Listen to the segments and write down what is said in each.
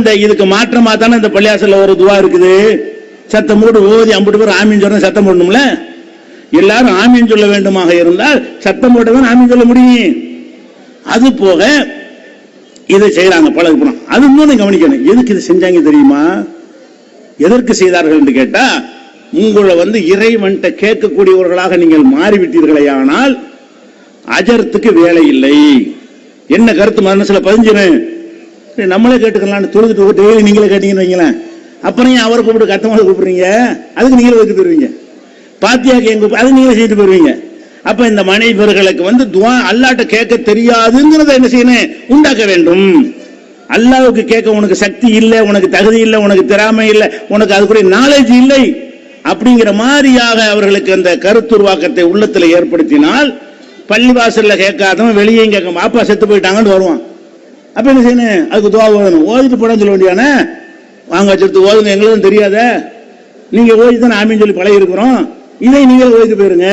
இந்த இதுக்கு மாற்றமா தானே இந்த பள்ளியாசல்ல ஒரு துவா இருக்குது? சத்தம் போட்டு ஓதி அம்பிட்டு பேர் ஆமீன் சொல்ற சத்தம் போடணும்ல? எல்லாரும் ஆமீன் சொல்ல வேண்டுமாக இருந்தால் சத்தம் போட்டதான் ஆமீன் சொல்ல முடியும். அது போக இதை செய்யறாங்க பழகுறோம் அது இன்னொன்னு கவனிக்கணும். எதுக்கு இது செஞ்சாங்க தெரியுமா? எதற்கு செய்தார்கள் என்று கேட்டா உங்களை வந்து இறைவன்ட்ட கேட்கக்கூடியவர்களாக நீங்கள் மாறிவிட்டீர்களே ஆனால் அஜர்த்துக்கு வேலை இல்லை. என்ன கருத்து? மனசுல பதிஞ்சிரும் நம்மளே கேட்டுக்கலாம்னு தொழுதுட்டு டெய்லி நீங்களே கேட்டீங்கன்னு வைங்களேன். அப்புறம் ஏன் அவரை கூப்பிட்டு கத்தமாக கூப்பிடுறீங்க. அதுக்கு நீங்களே வைத்து போயிருவீங்க பாத்தியாக்கு எங்க அது நீங்களே செய்து போயிருவீங்க அப்ப இந்த மனைவர்களுக்கு வந்து துவா அல்லாட்ட கேட்க தெரியாதுங்கிறத என்ன செய்யணும்? உண்டாக்க வேண்டும். அல்லாவுக்கு கேட்க உனக்கு சக்தி இல்லை உனக்கு தகுதி இல்லை உனக்கு திறமை இல்லை உனக்கு அதுக்குரிய நாலேஜ் இல்லை. அப்படிங்கிற மாதிரியாக அவர்களுக்கு அந்த கருத்துருவாக்கத்தை உள்ளத்தில் ஏற்படுத்தினால் பள்ளிவாசல்ல கேட்காதவன் வெளியே கேட்க பாப்பா செத்து போயிட்டாங்கன்னு வருவான். அப்ப என்ன செய்யணும்? அதுக்கு துவா ஓதணும். ஓதிட்டு போடான்னு சொல்ல வேண்டியானே? வாங்க வச்சிருத்து ஓதுங்க. எங்களுக்கும் தெரியாத. நீங்க ஓதி தான் ஆமின்னு சொல்லி பழகி இருக்கிறோம் இதை நீங்கள் ஓதிட்டு போயிருங்க.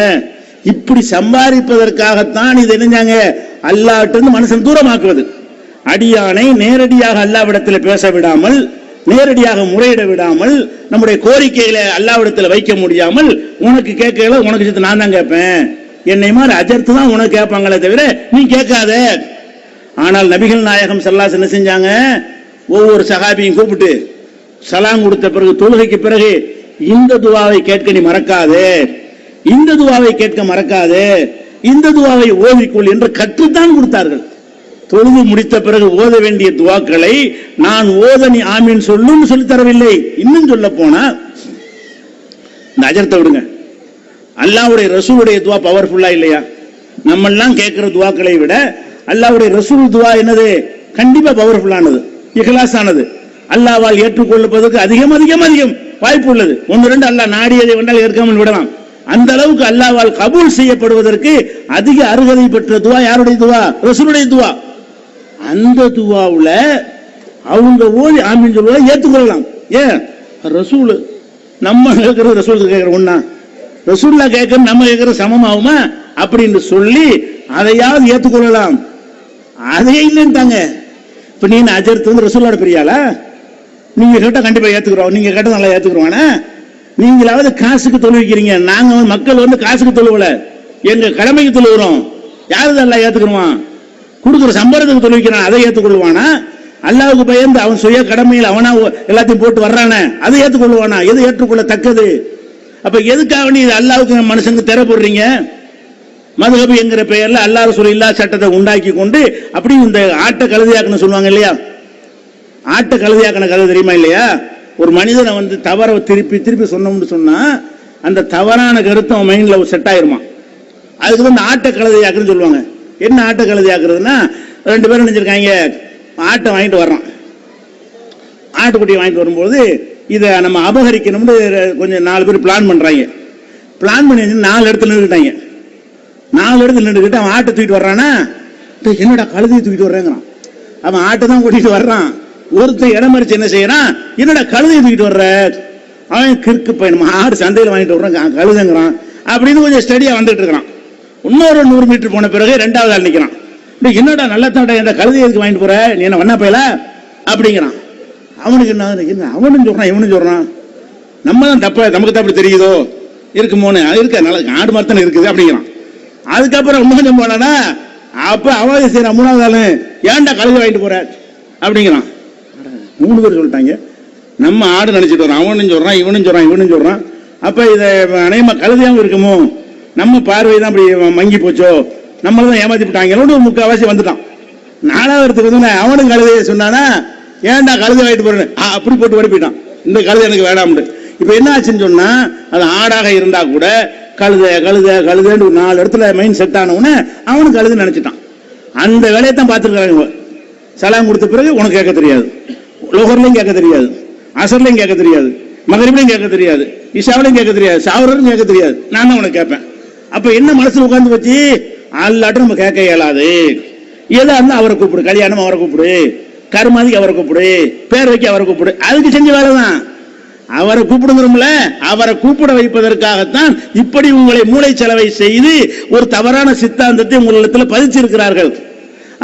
இப்படி சம்பாதிப்பதற்காகத்தான் இது என்னஞ்சாங்க? அல்லாட்டிருந்து மனுஷன் தூரமாக்குவது அடியானை நேரடியாக அல்லாவிடத்தில் பேச விடாமல் நேரடியாக முறையிட விடாமல் நம்முடைய கோரிக்கைகளை அல்லாவிடத்தில் வைக்க முடியாமல் உனக்கு கேட்கல உனக்கு நான் தான் கேட்பேன். என்னை மாதிரி அஜர்த்து தான் உனக்கு கேட்பாங்களே தவிர நீ கேட்காத. ஆனால் நபிகள் நாயகம் சல்லாஸ் என்ன செஞ்சாங்க? ஒவ்வொரு சகாபியும் கூப்பிட்டு சலாம் கொடுத்த பிறகு தொழுகைக்கு பிறகு இந்த துவாவை கேட்க நீ மறக்காதே. இந்த துவாவை கேட்க மறக்காதே. இந்த துவாவை ஓதிக்கொள் என்று கற்றுத்தான் கொடுத்தார்கள். தொழுது முடித்த பிறகு ஓத வேண்டிய துவாக்களை நான் ஓத நீ ஆமீன் சொல்லும் சொல்லித்தரவில்லை இன்னும் சொல்ல போனா இந்த அஜரத்தை விடுங்க. அல்லாவுடைய ரசூடைய துவா பவர்ஃபுல்லா இல்லையா? நம்மெல்லாம் கேட்கிற துவாக்களை விட அல்லாவுடைய ரசூல் துவா என்னது? கண்டிப்பா பவர்ஃபுல்லானது இகலாஸ் ஆனது. அல்லாவால் ஏற்றுக்கொள்ளப்பதற்கு அதிகம் அதிகம் அதிகம் வாய்ப்பு உள்ளது. ஒன்று ரெண்டு அல்லாஹ் நாடியதை வேண்டால் ஏற்காமல் விடலாம். அந்த அளவுக்கு அல்லாவால் கபூல் செய்யப்படுவதற்கு அதிக அருகதை பெற்ற துவா யாருடைய துவா? ரசூலுடைய துவா. அந்த துவாவுல அவங்க ஓடி ஆமின் சொல்லுவதை ஏற்றுக்கொள்ளலாம். ஏன்? ரசூல் நம்ம கேட்கறது ரசூலுக்கு கேட்கிற ஒண்ணா? ரசூல்லா கேட்கறது நம்ம கேட்கற சமமாகுமா? அப்படின்னு சொல்லி அதையாவது ஏற்றுக்கொள்ளலாம். அதையே இல்லைன்ட்டாங்க. இப்போ நீ அஜர்த்து வந்து ரசூலோட பெரியாளா? நீங்கள் கேட்டால் கண்டிப்பாக ஏற்றுக்குறோம் நீங்கள் கேட்டால் நல்லா ஏற்றுக்குறோம்னா நீங்களாவது காசுக்கு தொழுவிக்கிறீங்க நாங்கள் வந்து மக்கள் வந்து காசுக்கு தொழுவலை. எங்கள் கடமைக்கு தொழுகிறோம். யாரு நல்லா ஏத்துக்கிறோம்? கொடுக்குற சம்பளத்துக்கு தொழுவிக்கிறான் அதை ஏற்றுக்கொள்வானா அல்லாவுக்கு பயந்து அவன் சுய கடமையில் அவனா எல்லாத்தையும் போட்டு வர்றானே அதை ஏற்றுக்கொள்வானா எது ஏற்றுக்கொள்ள தக்கது அப்போ எதுக்காக நீ இது அல்லாவுக்கு மனுஷனுக்கு திற போடுறீங்க மதுகபு என்கிற பெயர்ல அல்லா ரசூல் இல்லா சட்டத்தை உண்டாக்கி கொண்டு அப்படி இந்த ஆட்டை கழுதியாக்குன்னு சொல்லுவாங்க இல்லையா? ஆட்டை கழுதியாக்கின கதை தெரியுமா இல்லையா? ஒரு மனிதனை வந்து தவற திருப்பி திருப்பி சொன்னோம்னு சொன்னா அந்த தவறான கருத்து அவன் மைண்ட்ல செட் ஆயிருமா அதுக்கு வந்து ஆட்டை கழுதையாக்குன்னு சொல்லுவாங்க. என்ன ஆட்டை கழுதையாக்குறதுன்னா ரெண்டு பேரும் நினைச்சிருக்காங்க ஆட்டை வாங்கிட்டு வர்றான். ஆட்டுக்குட்டியை வாங்கிட்டு வரும்போது இதை நம்ம அபகரிக்கணும்னு கொஞ்சம் நாலு பேர் பிளான் பண்ணுறாங்க பிளான் பண்ணி நாலு இடத்துல நின்றுட்டாங்க நாலு இடத்துல நின்றுக்கிட்டு அவன் ஆட்டை தூக்கிட்டு வர்றானா? என்னடா கழுதையை தூக்கிட்டு வர்றேங்கிறான். அவன் ஆட்டை தான் கூட்டிட்டு வர்றான். ஒருத்தன் இடம் மறிச்சு என்ன செய்யறான்? என்னடா கழுதையை தூக்கிட்டு வர்ற? அவன் கிறுக்கு பையன் ஆடு சந்தையில் வாங்கிட்டு வர்றான் கழுதுங்கிறான். அப்படின்னு கொஞ்சம் ஸ்டடியா வந்துட்டு இருக்கிறான். இன்னொரு நூறு மீட்டர் போன பிறகு ரெண்டாவது ஆள் நிற்கிறான் என்னடா நல்ல தாண்டா இந்த கழுதை எதுக்கு வாங்கிட்டு போற? நீ என்ன வண்ணா போயல? அப்படிங்கிறான். அவனுக்கு என்ன என்ன அவனும் சொல்றான் இவனும் சொல்றான். நம்ம தான் தப்ப நமக்கு தான் அப்படி தெரியுதோ? இருக்குமோன்னு. அது இருக்க நல்ல ஆடு மாதிரி தானே இருக்குது அப்படிங்கிறான். அதுக்கப்புறம் இன்னும் கொஞ்சம் போனானா? அப்ப அவாதி செய்யற மூணாவது ஆளு ஏன்டா கழுதை வாங்கிட்டு போற? அப்படிங்கிறான். மூணு பேர் சொல்லிட்டாங்க. நம்ம ஆடு நினைச்சிட்டு வரோம் அவனும் சொல்றான் இவனும் சொல்றான் இவனும் சொல்றான். அப்ப இத அநேகமா கழுதையாவும் இருக்குமோ? நம்ம பார்வை தான் அப்படி மங்கி போச்சோ? நம்மள தான் ஏமாத்தி விட்டாங்களோட முக்கால்வாசி வந்துட்டான். நாலாவதுக்கு வந்து அவனும் கழுதையை சொன்னானா ஏன்டா கழுதை வாங்கிட்டு போறேன் அப்படி போட்டு வடிப்பிட்டான் போயிட்டான். இந்த கழுதை எனக்கு வேணாம்னு. இப்ப என்ன ஆச்சுன்னு சொன்னா அது ஆடாக இருந்தா கூட கழுத கழுத கழுதைன்னு ஒரு நாலு இடத்துல மைண்ட் செட் ஆனவுடனே அவனுக்கு கழுதுன்னு நினைச்சிட்டான். அந்த வேலையை தான் பார்த்துருக்காங்க சலாம் கொடுத்த பிறகு உனக்கு கேட்க தெரியாது. லோகர்லையும் கேட்க தெரியாது. அசர்லையும் கேட்க தெரியாது. மகரிப்லையும் கேட்க தெரியாது. இஷாவிலையும் கேட்க தெரியாது. சாவரரும் கேட்க தெரியாது. நான் தான் உனக்கு கேட்பேன். அப்போ என்ன மனசில் உட்காந்து வச்சு? அல்லாட்டும் நம்ம கேட்க இயலாது. எதா இருந்தால் அவரை கூப்பிடு. கல்யாணம் அவரை கூப்பிடு. கருமாதிக்கு அவரை கூப்பிடு. பேர் வைக்க அவரை கூப்பிடு. அதுக்கு செஞ்ச வேலை தான் அவரை கூப்பிடுங்கிறோம்ல அவரை கூப்பிட வைப்பதற்காகத்தான் இப்படி உங்களை மூளை செலவை செய்து ஒரு தவறான சித்தாந்தத்தை உங்களிடத்தில் பதிச்சிருக்கிறார்கள்.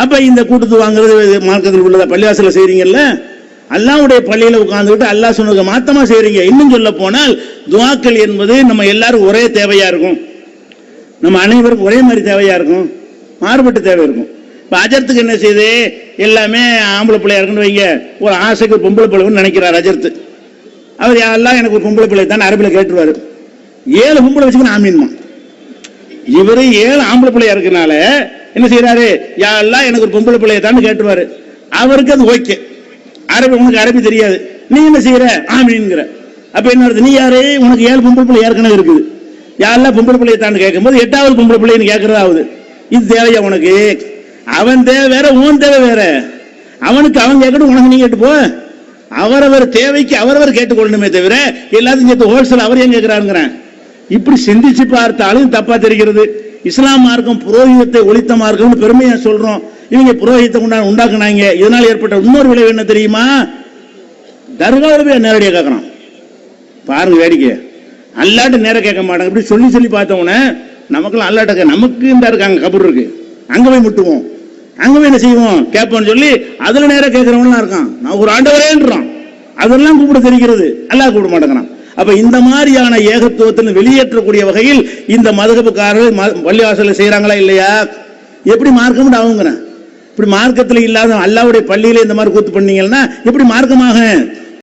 அப்ப இந்த கூட்டத்து வாங்குறது மார்க்கத்தில் உள்ளத பள்ளிவாசல செய்றீங்கல்ல? அல்லாவுடைய பள்ளியில உட்கார்ந்துக்கிட்டு அல்லாஹ் சொன்னதுக்கு மாத்தமா செய்றீங்க? இன்னும் சொல்ல போனால் துவாக்கள் என்பது நம்ம எல்லாரும் ஒரே தேவையா இருக்கும். நம்ம அனைவருக்கும் ஒரே மாதிரி தேவையா இருக்கும். மாறுபட்டு தேவை இருக்கும். இப்போ அஜர்த்துக்கு என்ன செய்யுது? எல்லாமே ஆம்பளை பிள்ளையா இருக்குன்னு வைங்க. ஒரு ஆசைக்கு பொம்பளை பிள்ளைன்னு நினைக்கிறார் அஜர்த்து. அவர் யாரெல்லாம் எனக்கு ஒரு பொம்பளை பிள்ளை தான் அரபில கேட்டுருவாரு. ஏழு பொம்பளை வச்சுக்கணும் ஆமீன்மா. இவர் ஏழு ஆம்பளை பிள்ளையா இருக்கனால என்ன செய்யறாரு யாரெல்லாம் எனக்கு ஒரு பொம்பளை பிள்ளைய தான் கேட்டுருவாரு. அவருக்கு அது ஓகே. அரபி உனக்கு அரபி தெரியாது. நீ என்ன செய்யற ஆமீன்ங்கிற. அப்ப என்ன அர்த்தம்? நீ யாரு? உனக்கு ஏழு பொம்பளை பிள்ளை ஏற்கனவே இருக்குது. யாரெல்லாம் பொம்பளை பிள்ளைய தான் கேட்கும்போது எட்டாவது பொம்பளை பிள்ளைன்னு கேட்கறதாவது. இது தேவையா உனக்கு? அவன் தேவை வேற உன் தேவை வேற. அவனுக்கு அவன் கேட்கணும் உனக்கு நீ கேட்டு போ அவரவர் தேவைக்கு அவரவர் கேட்டுக்கொள்ளணுமே தவிர எல்லாத்தையும் சேர்த்து ஹோல்சேல் அவர் ஏன் கேட்கிறாருங்கிறேன். இப்படி சிந்திச்சு பார்த்தாலும் தப்பா தெரிகிறது. இஸ்லாம் மார்க்கம் புரோகிதத்தை ஒழித்த மார்க்கம்னு பெருமையா சொல்றோம். இவங்க புரோகிதத்தை உண்டான உண்டாக்குனாங்க. இதனால் ஏற்பட்ட இன்னொரு விளைவு என்ன தெரியுமா? தர்காவில் போய் நேரடியாக கேட்கறான். பாருங்க வேடிக்கை அல்லாட்ட நேரம் கேட்க மாட்டாங்க. இப்படி சொல்லி சொல்லி பார்த்தவொன்னே நமக்குலாம் அல்லாட்ட நமக்கு இந்த இருக்காங்க கபர் இருக்கு. அங்கே போய் முட்டுவோம். அங்க போய் என்ன செய்வோம்? கேட்போம்னு சொல்லி அதுல நேரம் கேட்கறவன்லாம் இருக்கான். நான் ஒரு ஆண்டவரேன்றான். அதெல்லாம் கூப்பிட தெரிகிறது. அல்லாஹ் கூப்பிட மாட்டேங்கிறான். அப்ப இந்த மாதிரியான ஏகத்துவத்தில் வெளியேற்றக்கூடிய வகையில் இந்த மதகப்புக்காரர்கள் ம- பள்ளிவாசல்ல செய்யறாங்களா இல்லையா? எப்படி மார்க்கம் அவங்கிறேன் இப்படி மார்க்கத்தில் இல்லாத அல்லாவுடைய பள்ளியில இந்த மாதிரி கூத்து பண்ணீங்கன்னா எப்படி மார்க்கமாக